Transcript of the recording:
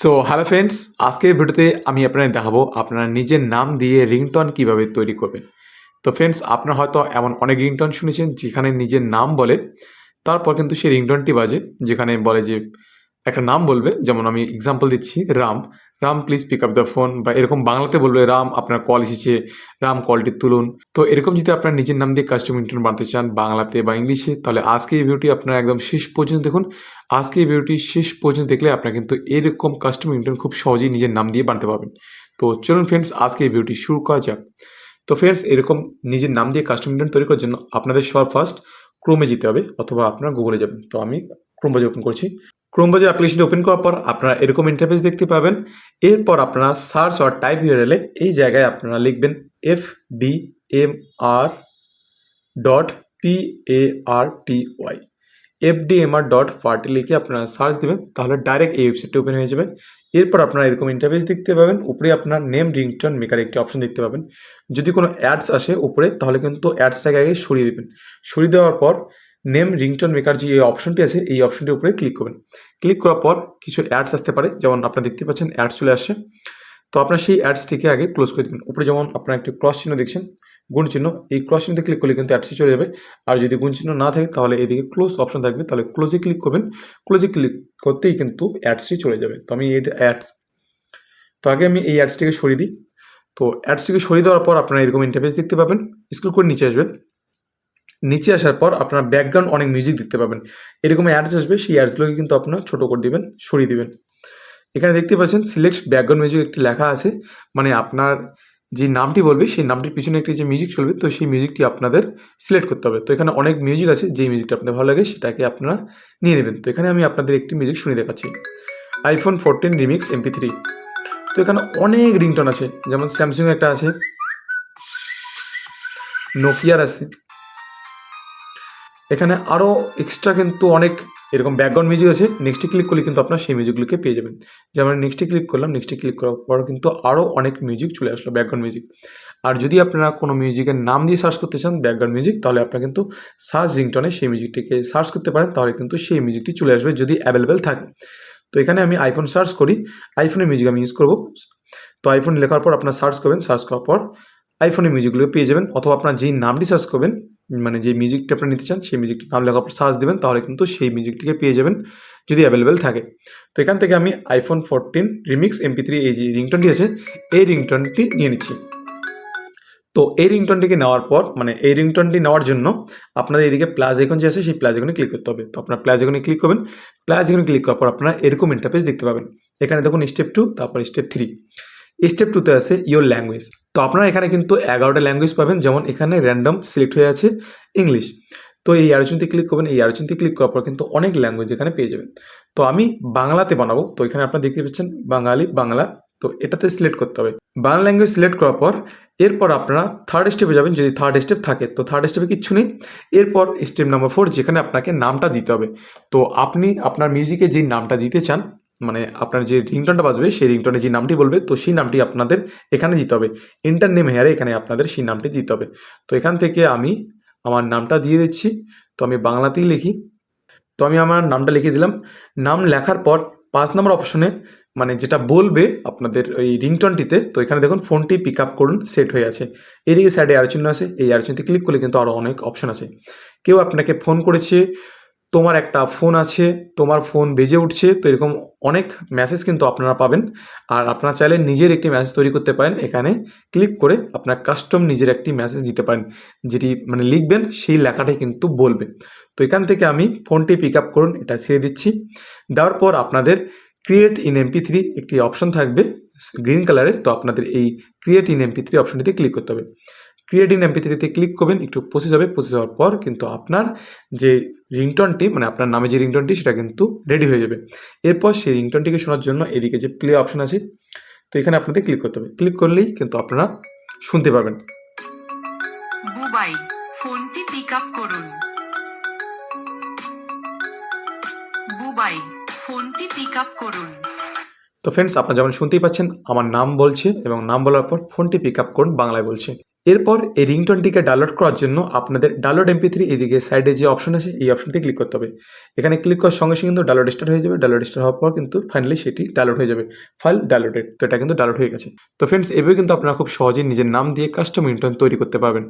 So hello friends আজকের ভিডিওতে আমি আপনাদের দেখাবো আপনারা নিজের নাম দিয়ে রিংটন কীভাবে তৈরি করবেন। তো ফ্রেন্ডস আপনারা হয়তো এমন অনেক রিংটন শুনেছেন যেখানে নিজের নাম বলে, তারপর কিন্তু সেই রিংটনটি বাজে, যেখানে বলে যে একটা নাম বলবে, যেমন আমি এক্সাম্পল দিচ্ছি, Ram. Ram please pick up the phone বা এরকম বাংলাতে বলবে, রাম, আপনার কল এসেছে, রাম কলটি তুলুন। তো এরকম যদি আপনার নিজের নাম দিয়ে কাস্টম রিংটন বানাতে চান বাংলাতে বা ইংলিশে, তাহলে আজকে এই ভিডিওটি আপনারা একদম শেষ পর্যন্ত দেখুন। আজকে এই ভিডিওটি শেষ পর্যন্ত দেখলে আপনারা কিন্তু এরকম কাস্টম ইন্টার্ন খুব সহজেই নিজের নাম দিয়ে বানাতে পারবেন। তো চলুন ফ্রেন্ডস আজকে এই ভিডিওটি শুরু করা যাক। তো ফ্রেন্ডস এরকম নিজের নাম দিয়ে কাস্টম ইন্টারন তৈরি করার জন্য আপনাদের সব ফার্স্ট ক্রোমে যেতে হবে অথবা আপনারা গুগলে যাবেন। তো আমি ক্রোম বাজার ওপেন করছি। ক্রোম বাজার অ্যাপ্লিকেশনটি ওপেন করার পর আপনারা এরকম ইন্টারফেস দেখতে পাবেন। এরপর আপনারা সার্চ অর টাইপ ইউআরএলে এই জায়গায় আপনারা লিখবেন F D M R dot P A R T Y FDMR dot party লিখে আপনারা সার্চ দেবেন, তাহলে ডাইরেক্ট এই ওয়েবসাইটটি ওপেন হয়ে যাবে। এরপর আপনারা এরকম ইন্টারফেস দেখতে পাবেন, উপরে আপনার নেম রিংটন মেকার একটি অপশন দেখতে পাবেন। যদি কোনো অ্যাডস আসে উপরে, তাহলে কিন্তু অ্যাডসটাকে আগে সরিয়ে দেবেন। সরিয়ে দেওয়ার পর নেম রিংটন মেকার যে অপশনটি আছে, এই অপশনটির উপরে ক্লিক করবেন। ক্লিক করার পর কিছু অ্যাডস আসতে পারে, যেমন আপনারা দেখতে পাচ্ছেন অ্যাডস চলে আসছে। তো আপনার সেই অ্যাডসটিকে আগে ক্লোজ করে দেবেন। উপরে যেমন আপনার একটি ক্রস চিহ্ন দেখছেন, গুণ চিহ্ন, এই ক্রস চিহ্নতে ক্লিক করলে কিন্তু অ্যাডসটি চলে যাবে। আর যদি গুণ চিহ্ন না থাকে, তাহলে এদিকে ক্লোজ অপশন থাকবে, তাহলে ক্লোজে ক্লিক করবেন। ক্লোজে ক্লিক করতেই কিন্তু অ্যাডসটি চলে যাবে। তো আমি এই অ্যাডস তো আগে আমি এই অ্যাডসটিকে সরিয়ে দিই। তো অ্যাডসটিকে সরিয়ে দেওয়ার পর আপনারা এরকম ইন্টারফেস দেখতে পাবেন। স্কুল করে নিচে আসবেন। নিচে আসার পর আপনারা ব্যাকগ্রাউন্ড অনেক মিউজিক দেখতে পাবেন। এরকম অ্যাডস আসবে, সেই অ্যাডসগুলোকে কিন্তু আপনার ছোটো করে দিবেন, সরিয়ে দিবেন। এখানে দেখতে পাচ্ছেন সিলেক্ট ব্যাকগ্রাউন্ড মিউজিক একটি লেখা আছে। মানে আপনার যে নামটি বলবে, সেই নামটির পিছনে একটি যে মিউজিক চলবে, তো সেই মিউজিকটি আপনাদের সিলেক্ট করতে হবে। তো এখানে অনেক মিউজিক আছে, যেই মিউজিকটা আপনাদের ভালো লাগে, সেটাকে আপনারা নিয়ে নেবেন। তো এখানে আমি আপনাদের একটি মিউজিক শুনে দেখাচ্ছি। IPhone fourteen remix MP three তো এখানে অনেক রিংটন আছে। যেমন স্যামসুং একটা আছে নোকিয়ার আছে। এখানে আরও এক্সট্রা কিন্তু অনেক এরকম ব্যাকগ্রাউন্ড মিউজিক আছে। নেক্সটে ক্লিক করলে কিন্তু আপনার সেই মিউজিকগুলোকে পেয়ে যাবেন। যেমন নেক্সটে ক্লিক করলাম নেক্সটে ক্লিক করার পর কিন্তু আরও অনেক মিউজিক চলে আসলো ব্যাকগ্রাউন্ড মিউজিক আর যদি আপনারা কোনো মিউজিকের নাম দিয়ে সার্চ করতে চান ব্যাকগ্রাউন্ড মিউজিক তাহলে আপনারা কিন্তু সার্চ রিংটনে সেই মিউজিকটিকে সার্চ করতে পারেন, তাহলে কিন্তু সেই মিউজিকটি চলে আসবে যদি অ্যাভেলেবেল থাকে। তো এখানে আমি আইফোন সার্চ করি। আইফোনের মিউজিক আমি ইউজ করব। তো আইফোন লেখার পর আপনার সার্চ করবেন। সার্চ করার পর আইফোনের মিউজিকগুলো পেয়ে যাবেন। অথবা আপনার যেই নামটি সার্চ করবেন মানে যে মিউজিকটা আপনারা নিতে চান, সেই মিউজিকটি নাম পর সার্চ দেবেন, তাহলে কিন্তু সেই মিউজিকটিকে পেয়ে যাবেন যদি অ্যাভেলেবেল থাকে। তো এখান থেকে আমি iPhone fourteen remix MP three এই যে রিংটনটি আছে, এই রিংটনটি নিয়ে নিচ্ছি। তো এই রিংটনটিকে নেওয়ার পর মানে এই রিংটনটি নেওয়ার জন্য আপনাদের এদিকে প্লাস এখন যে আছে, সেই প্লাস আইকনে ক্লিক করতে হবে। তো আপনার প্লাস আইকনে ক্লিক করবেন। প্লাস আইকনে ক্লিক করার পর আপনারা এরকম ইন্টারফেস দেখতে পাবেন। এখানে দেখুন স্টেপ টু তারপর স্টেপ থ্রি স্টেপ টুতে আছে ইয়োর ল্যাঙ্গুয়েজ তো আপনারা এখানে কিন্তু এগারোটা ল্যাঙ্গুয়েজ পাবেন, যেমন এখানে র্যান্ডম সিলেক্ট হয়ে আছে ইংলিশ তো এই আলোচনাতে ক্লিক করবেন, এই আলোচনাতে ক্লিক করার পর কিন্তু অনেক ল্যাঙ্গুয়েজ এখানে পেয়ে যাবেন। তো আমি বাংলাতে বানাবো, তো এখানে আপনারা দেখতে পাচ্ছেন বাঙালি, বাংলা, তো এটাতে সিলেক্ট করতে হবে। বাংলা ল্যাঙ্গুয়েজ সিলেক্ট করার পর, এরপর আপনারা থার্ড স্টেপে যাবেন, যদি থার্ড স্টেপ থাকে, তো থার্ড স্টেপে কিচ্ছু নেই। এরপর স্টেপ নাম্বার ফোর যেখানে আপনাকে নামটা দিতে হবে। তো আপনি আপনার মিউজিকে যেই নামটা দিতে চান মানে আপনার যে রিংটনটা বাজবে, সেই রিংটনে যে নামটি বলবে, তো সেই নামটি আপনাদের এখানে দিতে হবে। ইন্টার নেম হেয়ারে এখানে আপনাদের সেই নামটি দিতে হবে। তো এখান থেকে আমি আমার নামটা দিয়ে দিচ্ছি। তো আমি বাংলাতেই লিখি। তো আমি আমার নামটা লিখে দিলাম। নাম লেখার পর পাঁচ নম্বর অপশনে মানে যেটা বলবে আপনাদের ওই রিংটনটিতে তো এখানে দেখুন ফোনটি পিক আপ করুন সেট হয়ে আছে। এদিকে সাইডে আলোচনা আছে। এই আলোচনাতে ক্লিক করলে কিন্তু আরও অনেক অপশন আছে। কেউ আপনাকে ফোন করেছে তোমার একটা ফোন আছে, তোমার ফোন বেজে উঠছে, তো এরকম অনেক মেসেজ কিন্তু আপনারা পাবেন। আর আপনারা চাইলে নিজের একটি মেসেজ তৈরি করতে পারেন। এখানে ক্লিক করে আপনার কাস্টম নিজের একটি মেসেজ দিতে পারেন, যেটি মানে লিখবেন, সেই লেখাটাই কিন্তু বলবে। তো এখান থেকে আমি ফোনটি পিক আপ করুন, এটা ছেড়ে দিচ্ছি। দেওয়ার পর আপনাদের ক্রিয়েট ইন এমপি থ্রি একটি অপশন থাকবে গ্রিন কালারের তো আপনাদের এই ক্রিয়েট ইন এমপি থ্রি অপশনটিতে ক্লিক করতে হবে। ক্রিয়েট এমপি থ্রিতে ক্লিক করবেন একটু প্রসেস হবে প্রসেস হওয়ার পর কিন্তু আপনার যে রিংটনটি মানে আপনার নামে যে রিংটনটি সেটা কিন্তু রেডি হয়ে যাবে। এরপর সেই রিংটনটিকে শোনার জন্য এদিকে যে প্লে অপশন আছে তো এখানে আপনাদের ক্লিক করতে হবে। ক্লিক করলেই কিন্তু আপনারা শুনতে পাবেন। বুবাই ফোনটি পিক আপ করুন। বুবাই ফোনটি পিক আপ করুন। তো ফ্রেন্ডস আপনারা যেমন শুনতেই পাচ্ছেন আমার নাম বলছে এবং নাম বলার পর ফোনটি পিক আপ করুন বাংলায় বলছে। এরপর এই রিংটনটিকে ডাউনলোড করার জন্য আপনাদের ডাউনলোড এমপি থ্রি এদিকে সাইডে যে অপশন আছে, এই অপশনটি ক্লিক করতে হবে। এখানে ক্লিক করার সঙ্গে সঙ্গে কিন্তু ডাউনলোড স্টার্ট হয়ে যাবে। ডাউনলোড স্টার্ট হওয়ার পর কিন্তু ফাইনালি সেটি ডাউনলোড হয়ে যাবে। ফাইল ডাউনলোডেড তো এটা কিন্তু ডাউনলোড হয়ে গেছে। তো ফ্রেন্ডস এভাবে কিন্তু আপনারা খুব সহজেই নিজের নাম দিয়ে কাস্টম রিংটন তৈরি করতে পারবেন।